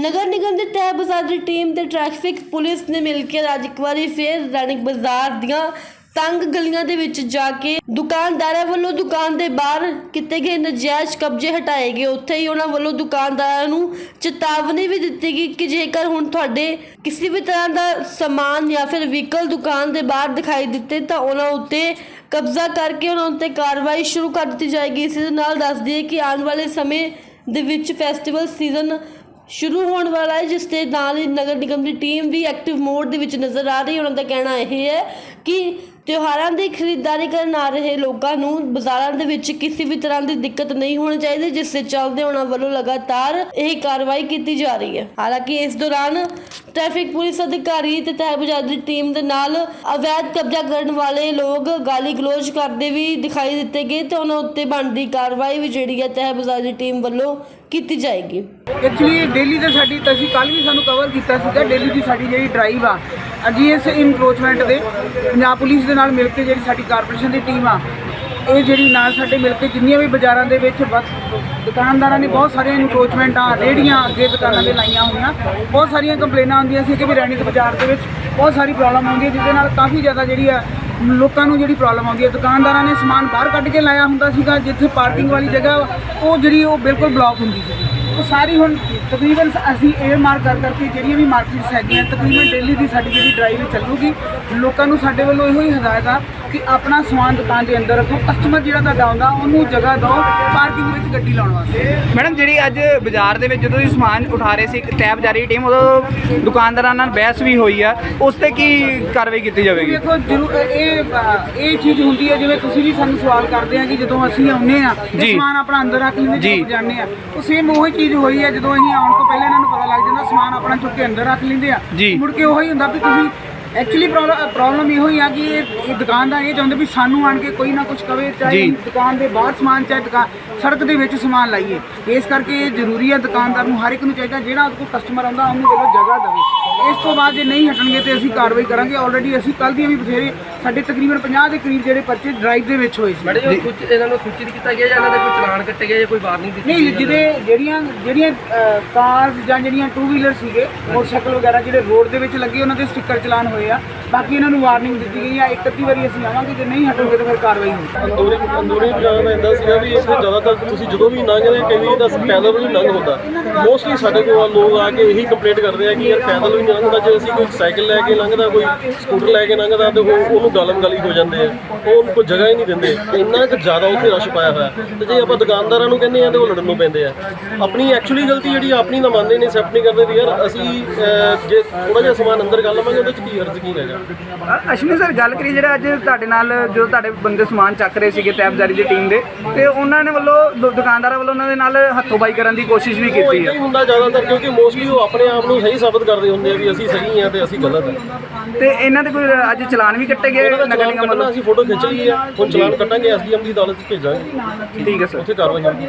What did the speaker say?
ਨਗਰ ਨਿਗਮ ਦੇ ਤਹਿ ਬਾਜ਼ਾਰ ਦੀ ਟੀਮ ਤੇ ਟ੍ਰੈਫਿਕ ਪੁਲਿਸ ਨੇ ਮਿਲ ਕੇ ਅੱਜ ਇੱਕ ਵਾਰੀ ਫੇਰ ਰਾਣਿਕ ਬਾਜ਼ਾਰ ਦੀਆਂ ਤੰਗ ਗਲੀਆਂ ਦੇ ਵਿੱਚ ਜਾ ਕੇ ਦੁਕਾਨਦਾਰਾਂ ਵੱਲੋਂ ਦੁਕਾਨ ਦੇ ਬਾਹਰ ਕੀਤੇ ਗਏ ਨਜਾਇਜ਼ ਕਬਜ਼ੇ ਹਟਾਏ ਗਏ। ਉੱਥੇ ਹੀ ਉਹਨਾਂ ਵੱਲੋਂ ਦੁਕਾਨਦਾਰਾਂ ਨੂੰ ਚੇਤਾਵਨੀ ਵੀ ਦਿੱਤੀ ਗਈ ਕਿ ਜੇਕਰ ਹੁਣ ਤੁਹਾਡੇ ਕਿਸੇ ਵੀ ਤਰ੍ਹਾਂ ਦਾ ਸਮਾਨ ਜਾਂ ਫਿਰ ਵਹੀਕਲ ਦੁਕਾਨ ਦੇ ਬਾਹਰ ਦਿਖਾਈ ਦਿੱਤੇ ਤਾਂ ਉਹਨਾਂ ਉੱਤੇ ਕਬਜ਼ਾ ਕਰਕੇ ਉਹਨਾਂ ਉੱਤੇ ਕਾਰਵਾਈ ਸ਼ੁਰੂ ਕਰ ਦਿੱਤੀ ਜਾਏਗੀ। ਇਸ ਦੇ ਨਾਲ ਦੱਸ ਦਈਏ ਕਿ ਆਉਣ ਵਾਲੇ ਸਮੇਂ ਦੇ ਵਿੱਚ ਫੈਸਟੀਵਲ ਸੀਜ਼ਨ ਸ਼ੁਰੂ ਹੋਣ ਵਾਲਾ ਹੈ, ਜਿਸ ਦੇ ਨਾਲ ਹੀ ਨਗਰ ਨਿਗਮ ਦੀ ਟੀਮ ਵੀ ਐਕਟਿਵ ਮੋਡ ਦੇ ਵਿੱਚ ਨਜ਼ਰ ਆ ਰਹੀ ਹੈ। ਉਹਨਾਂ ਦਾ ਕਹਿਣਾ ਇਹ ਹੈ ਕਿ ਤਿਉਹਾਰਾਂ ਦੀ ਖਰੀਦਦਾਰੀ ਕਰਨ ਆ ਰਹੇ ਲੋਕਾਂ ਨੂੰ ਬਾਜ਼ਾਰਾਂ ਦੇ ਵਿੱਚ ਕਿਸੇ ਵੀ ਤਰ੍ਹਾਂ ਦੀ ਦਿੱਕਤ ਨਹੀਂ ਹੋਣੀ ਚਾਹੀਦੀ, ਜਿਸ ਦੇ ਚੱਲਦੇ ਉਹਨਾਂ ਵੱਲੋਂ ਲਗਾਤਾਰ ਇਹ ਕਾਰਵਾਈ ਕੀਤੀ ਜਾ ਰਹੀ ਹੈ। ਹਾਲਾਂਕਿ ਇਸ ਦੌਰਾਨ ਟ੍ਰੈਫਿਕ ਪੁਲਿਸ ਅਧਿਕਾਰੀ ਤੇ ਤਹਿ ਬਾਜ਼ਾਰ ਦੀ ਟੀਮ ਦੇ ਨਾਲ ਅਵੈਧ ਕਬਜ਼ਾ ਕਰਨ ਵਾਲੇ ਲੋਕ ਗਾਲੀ ਗਲੋਚ ਕਰਦੇ ਵੀ ਦਿਖਾਈ ਦਿੱਤੇ ਗਏ ਤੇ ਉਹਨਾਂ ਉੱਤੇ ਬਣਦੀ ਕਾਰਵਾਈ ਵੀ ਜਿਹੜੀ ਹੈ ਤਹਿ ਬਾਜ਼ਾਰ ਦੀ ਟੀਮ ਵੱਲੋਂ ਕੀਤੀ ਜਾਏਗੀ। ਐਕਚੁਅਲੀ ਡੇਲੀ ਤੇ ਸਾਡੀ ਤਾਂ ਅਸੀਂ ਕੱਲ ਵੀ ਸਾਨੂੰ ਕਵਰ ਕੀਤਾ ਸੀਗਾ ਡੇਲੀ ਦੀ ਸਾਡੀ ਜਿਹੜੀ ਡਰਾਈਵ ਆ ਅਜੀਐਸ ਇਨਕਰੋਚਮੈਂਟ ਦੇ, ਪੰਜਾਬ ਪੁਲਿਸ ਦੇ ਨਾਲ ਮਿਲ ਕੇ ਜਿਹੜੀ ਸਾਡੀ ਕਾਰਪੋਰੇਸ਼ਨ ਦੀ ਟੀਮ ਆ, ਇਹ ਜਿਹੜੀ ਨਾਲ ਸਾਡੇ ਮਿਲ ਕੇ ਜਿੰਨੀਆਂ ਵੀ ਬਾਜ਼ਾਰਾਂ ਦੇ ਵਿੱਚ ਬਸ ਦੁਕਾਨਦਾਰਾਂ ਨੇ ਬਹੁਤ ਸਾਰੀਆਂ ਇਨਕਰੋਚਮੈਂਟਾਂ ਰੇੜੀਆਂ ਅੱਗੇ ਦੁਕਾਨਾਂ ਦੇ ਲਾਈਆਂ ਹੋਈਆਂ, ਬਹੁਤ ਸਾਰੀਆਂ ਕੰਪਲੇਨਾਂ ਆਉਂਦੀਆਂ ਸੀ ਕਿ ਵੀ ਰੈਣੀ ਬਾਜ਼ਾਰ ਦੇ ਵਿੱਚ ਬਹੁਤ ਸਾਰੀ ਪ੍ਰੋਬਲਮ ਆਉਂਦੀ ਹੈ, ਜਿਹਦੇ ਨਾਲ ਕਾਫੀ ਜ਼ਿਆਦਾ ਜਿਹੜੀ ਆ ਲੋਕਾਂ ਨੂੰ ਜਿਹੜੀ ਪ੍ਰੋਬਲਮ ਆਉਂਦੀ ਹੈ। ਦੁਕਾਨਦਾਰਾਂ ਨੇ ਸਮਾਨ ਬਾਹਰ ਕੱਢ ਕੇ ਲਾਇਆ ਹੁੰਦਾ ਸੀਗਾ, ਜਿੱਥੇ ਪਾਰਕਿੰਗ ਵਾਲੀ ਜਗ੍ਹਾ ਉਹ ਜਿਹੜੀ ਉਹ ਬਿਲਕੁਲ ਬਲੌਕ ਹੁੰਦੀ ਸੀ। ਉਹ ਸਾਰੀ ਹੁਣ ਤਕਰੀਬਨ ਅਸੀਂ ਇਹ ਮਾਰਕ ਕਰ ਕਰਕੇ ਜਿਹੜੀਆਂ ਵੀ ਮਾਰਕੀਟਸ ਹੈਗੀਆਂ, ਤਕਰੀਬਨ ਡੇਲੀ ਦੀ ਸਾਡੀ ਜਿਹੜੀ ਡਰਾਈਵ ਚੱਲੂਗੀ, ਲੋਕਾਂ ਨੂੰ ਸਾਡੇ ਵੱਲੋਂ ਇਹੋ ਹੀ ਹਦਾਇਤ ਆ ਕਿ ਆਪਣਾ ਸਮਾਨ ਦੁਕਾਨ ਦੇ ਅੰਦਰ ਰੱਖੋ ਕਸਟਮਰ ਜਿਹੜਾ ਤੁਹਾਡਾ ਆਉਂਦਾ ਉਹਨੂੰ ਜਗ੍ਹਾ ਦਿਓ ਪਾਰਕਿੰਗ ਵਿੱਚ ਗੱਡੀ ਲਾਉਣ ਵਾਸਤੇ ਮੈਡਮ ਜਿਹੜੀ ਅੱਜ ਬਾਜ਼ਾਰ ਦੇ ਵਿੱਚ ਜਦੋਂ ਤੁਸੀਂ ਸਮਾਨ ਉਠਾ ਰਹੇ ਸੀ ਇੱਕ ਟੈਬ ਜਾਰੀ ਟੀਮ ਉਦੋਂ ਦੁਕਾਨਦਾਰਾਂ ਨਾਲ ਬਹਿਸ ਵੀ ਹੋਈ ਆ ਉਸ ਤੇ ਕੀ ਕਾਰਵਾਈ ਕੀਤੀ ਜਾਵੇਗੀ ਦੇਖੋ ਜਰੂਰ ਇਹ ਇਹ ਚੀਜ਼ ਹੁੰਦੀ ਹੈ ਜਿਵੇਂ ਤੁਸੀਂ ਵੀ ਸਾਨੂੰ ਸਵਾਲ ਕਰਦੇ ਆ ਕਿ ਜਦੋਂ ਅਸੀਂ ਆਉਂਦੇ ਆ। ਸਮਾਨ ਆਪਣਾ ਅੰਦਰ ਰੱਖ ਲੈਂਦੇ ਜੀ। ਜਦੋਂ ਆ ਉਹ ਸੇਮ ਉਹੀ ਚੀਜ਼ ਹੋਈ ਹੈ ਜਦੋਂ ਅਸੀਂ ਆਉਣ ਤੋਂ ਪਹਿਲਾਂ ਇਹਨਾਂ ਨੂੰ ਪਤਾ ਲੱਗ ਜਾਂਦਾ ਸਮਾਨ ਆਪਣਾ ਚੁੱਕ ਕੇ ਅੰਦਰ ਰੱਖ ਲੈਂਦੇ ਆ। ਮੁੜ ਕੇ ਉਹੀ ਹੁੰਦਾ ਵੀ ਤੁਸੀਂ ਐਕਚੁਅਲੀ ਪ੍ਰੋਬਲਮ ਇਹੋ ਹੀ ਆ ਕਿ ਇਹ ਦੁਕਾਨਦਾਰ ਇਹ ਚਾਹੁੰਦੇ ਵੀ ਸਾਨੂੰ ਆਣ ਕੇ ਕੋਈ ਨਾ ਕੁਝ ਕਵੇ ਚਾਹੇ। ਦੁਕਾਨ ਦੇ ਬਾਹਰ ਸਮਾਨ ਚਾਹੇ ਦੁਕਾਨ ਸੜਕ ਦੇ ਵਿੱਚ ਸਮਾਨ ਲਾਈਏ ਇਸ ਕਰਕੇ ਇਹ ਜ਼ਰੂਰੀ ਹੈ ਦੁਕਾਨਦਾਰ ਨੂੰ ਹਰ ਇੱਕ ਨੂੰ ਚਾਹੀਦਾ ਜਿਹੜਾ ਉਹਦੇ ਕੋਲ ਕਸਟਮਰ ਆਉਂਦਾ ਉਹਨੂੰ ਦੇਖੋ ਜਗ੍ਹਾ ਦੇਵੇ ਇਸ ਤੋਂ ਬਾਅਦ ਜੇ ਨਹੀਂ ਹਟਣਗੇ ਤੇ ਅਸੀਂ ਕਾਰਵਾਈ ਕਰਾਂਗੇ। ਆਲਰੇਡੀ ਅਸੀਂ ਕੱਲ ਦੀਆਂ ਵੀ ਬਥੇਰੇ ਸਾਡੇ ਤਕਰੀਬਨ 50 ਦੇ ਕਰੀਬ ਜਿਹੜੇ ਪਰਚੇ ਡਰਾਈਵ ਦੇ ਵਿੱਚ ਹੋਏ ਸੀ। ਮੈਡਮ ਜੀ ਕੁਝ ਇਹਨਾਂ ਨੂੰ ਸੂਚਿਤ ਕੀਤਾ ਗਿਆ ਜਾਂ ਇਹਨਾਂ ਦੇ ਕੋਈ ਚਲਾਨ ਕੱਟੇ ਗਏ ਜਾਂ ਕੋਈ ਵਾਰਨਿੰਗ ਦਿੱਤੀ ਨਹੀਂ ਜਿਹੜੀਆਂ ਜਿਹੜੀਆਂ ਕਾਰਸ ਜਾਂ ਜਿਹੜੀਆਂ ਟੂ ਵੀਲਰ ਸੀਗੇ ਮੋਟਰਸਾਈਕਲ ਵਗੈਰਾ ਜਿਹੜੇ ਰੋਡ ਦੇ ਵਿੱਚ ਲੱਗੇ ਉਹਨਾਂ ਦੇ ਸਟicker ਚਲਾਨ ਹੋਏ ਆ। ਬਾਕੀ ਇਹਨਾਂ ਨੂੰ ਵਾਰਨਿੰਗ ਦਿੱਤੀ ਗਈ ਆ, ਇੱਕ ਅੱਧੀ ਵਾਰੀ ਅਸੀਂ ਆਵਾਂਗੇ, ਜੇ ਨਹੀਂ ਹਟੋਗੇ ਤਾਂ ਫਿਰ ਕਾਰਵਾਈ ਹੋਊਗੀ ਅੰਦੂਰੀ ਅੰਦੂਰੀ ਬਾਜ਼ਾਰ ਦਾ ਇਦਾਂ ਸੀਗਾ ਵੀ ਇਸ ਇੱਥੇ ਜ਼ਿਆਦਾਤਰ ਤੁਸੀਂ ਜਦੋਂ ਵੀ ਲੰਘਦੇ ਕਈ ਵਾਰੀ ਤਾਂ ਪੈਦਲ ਵੀ ਲੰਘ ਹੁੰਦਾ। ਮੋਸਟਲੀ ਸਾਡੇ ਕੋਲ ਲੋਕ ਆ ਕੇ ਇਹੀ ਕੰਪਲੇਂਟ ਕਰਦੇ ਆ ਕਿ ਯਾਰ ਪੈਦਲ ਵੀ ਨਹੀਂ ਲੰਘਦਾ, ਜੇ ਅਸੀਂ ਕੋਈ ਸਾਈਕਲ ਲੈ ਕੇ ਲੰਘਦਾ, ਕੋਈ ਸਕੂਟਰ ਲੈ ਕੇ ਲੰਘਦਾ, ਤੇ ਉਹ ਉਹਨੂੰ ਗਲਮ ਗਲੀ ਹੋ ਜਾਂਦੇ ਆ। ਉਹ ਉਹਨੂੰ ਕੋਈ ਜਗ੍ਹਾ ਹੀ ਨਹੀਂ ਦਿੰਦੇ। ਇੰਨਾ ਕੁ ਜ਼ਿਆਦਾ ਉੱਥੇ ਰਸ਼ ਪਾਇਆ ਹੋਇਆ। ਤੇ ਜੇ ਆਪਾਂ ਦੁਕਾਨਦਾਰਾਂ ਨੂੰ ਕਹਿੰਦੇ ਆ, ਤੇ ਉਹ ਲੜਨ ਨੂੰ ਪੈਂਦੇ ਆ। ਆਪਣੀ ਐਕਚੁਅਲੀ ਗਲਤੀ ਜਿਹੜੀ ਆਪਣੀ ਨਾ ਮੰਨਦੇ ਨੇ ਐਕਸੈਪਟ ਨਹੀਂ ਕਰਦੇ ਵੀ ਯਾਰ ਅਸੀਂ ਜੇ ਥੋੜਾ ਜਿਹਾ ਸਮਾਨ ਅੰਦਰ ਕਰ ਲਵਾਂਗੇ, ਉਹਦੇ ਚ ਕੀ ਅਰਜ਼ ਕੀ ਹੈਗਾ? ਅ- ਅਸ਼ਵਨੀ ਸਰ ਗੱਲ ਕਰੀ ਜਿਹੜਾ ਅੱਜ ਤੁਹਾਡੇ ਨਾਲ ਜੋ ਤੁਹਾਡੇ ਬੰਦੇ ਸਮਾਨ ਚੱਕ ਰਹੇ ਸੀਗੇ ਟੈਬ ਜਾਰੀ ਦੀ ਟੀਮ ਦੇ ਤੇ ਉਹਨਾਂ ਨੇ ਵੱਲੋਂ ਦੁ- ਦੁਕਾਨਦਾਰਾਂ ਵੱਲੋਂ ਉਹਨਾਂ ਦੇ ਨਾਲ ਹੱਥੋਂਬਾਈ ਕਰਨ ਦੀ ਕੋਸ਼ਿਸ਼ ਵੀ ਉਹ ਕੀਤੀ ਹੀ ਹੁੰਦਾ ਜ਼ਿਆਦਾਤਰ ਕਿਉਂਕਿ ਮੋਸਟਲੀ ਉਹ ਆਪਣੇ ਆਪ ਨੂੰ ਸਹੀ ਸਾਬਤ ਕਰਦੇ ਹੁੰਦੇ ਆ ਵੀ ਅਸੀਂ ਸਹੀ ਆ ਤੇ ਅਸੀਂ ਗਲਤ ਆ। ਤੇ ਇਹਨਾਂ ਦੇ ਕੋਈ ਅੱਜ ਚਲਾਨ ਵੀ ਕੱਟੇ ਗਏ ਉਹਨਾਂ ਦਾ ਨਗਰ ਚਲਾਨ ਨਿਗਮ ਕੱਟਣਾ ਵੱਲੋਂ ਅਸੀਂ ਫੋਟੋ ਖਿੱਚ ਲਈ ਆ ਹੁਣ ਚਲਾਨ ਕੱਟਾਂਗੇ ਐਸਡੀਐਮ ਦੀ ਅਦਾਲਤ 'ਚ ਭੇਜਾਂਗੇ। ਠੀਕ ਹੈ ਸਰ। ਉੱਥੇ ਕਾਰਵਾਈ ਹੋਊਗੀ।